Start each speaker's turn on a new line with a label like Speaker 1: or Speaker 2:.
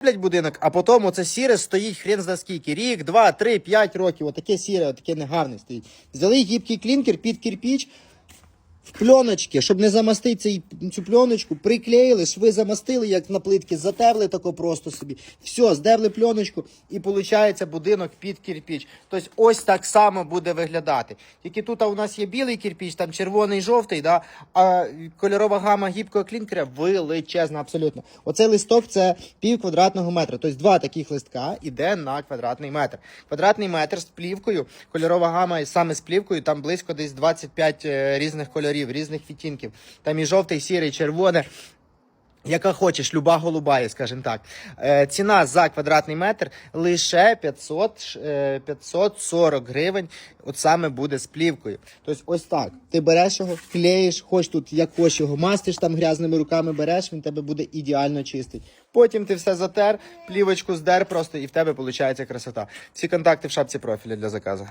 Speaker 1: блядь, будинок, а потім оце сіре стоїть хрен зна скільки. Рік, два, три, п'ять років. Отаке сіре, отаке негарне стоїть. Взяли гібкий клінкер під кирпіч, пленочки, щоб не замастити цей, цю пленочку, приклеїли, шви замастили, як на плитки, затерли тако просто собі. Все, здерли пленочку і виходить будинок під кирпіч. Тобто ось так само буде виглядати. Тільки тут у нас є білий кирпіч, там червоний, жовтий, да? а кольорова гама гібкого клінкера величезна абсолютно. Оцей листок це пів квадратного метра. Тобто два таких листка іде на квадратний метр. Квадратний метр з плівкою, кольорова гама саме з плівкою, там близько десь 25 е, різних кольорів, різних відтінків. Там і жовтий, сірий, червоне. Яка хочеш, люба голуба, є, скажімо так. Е, ціна за квадратний метр лише 500, е, 540 гривень. От саме буде з плівкою. Тобто, ось так. Ти береш його, клеїш, хоч тут як хочеш його мастиш там грязними руками береш, він тебе буде ідеально чистий. Потім ти все затер, плівочку здер просто, і в тебе виходить красота. Всі контакти в шапці профілю для заказу.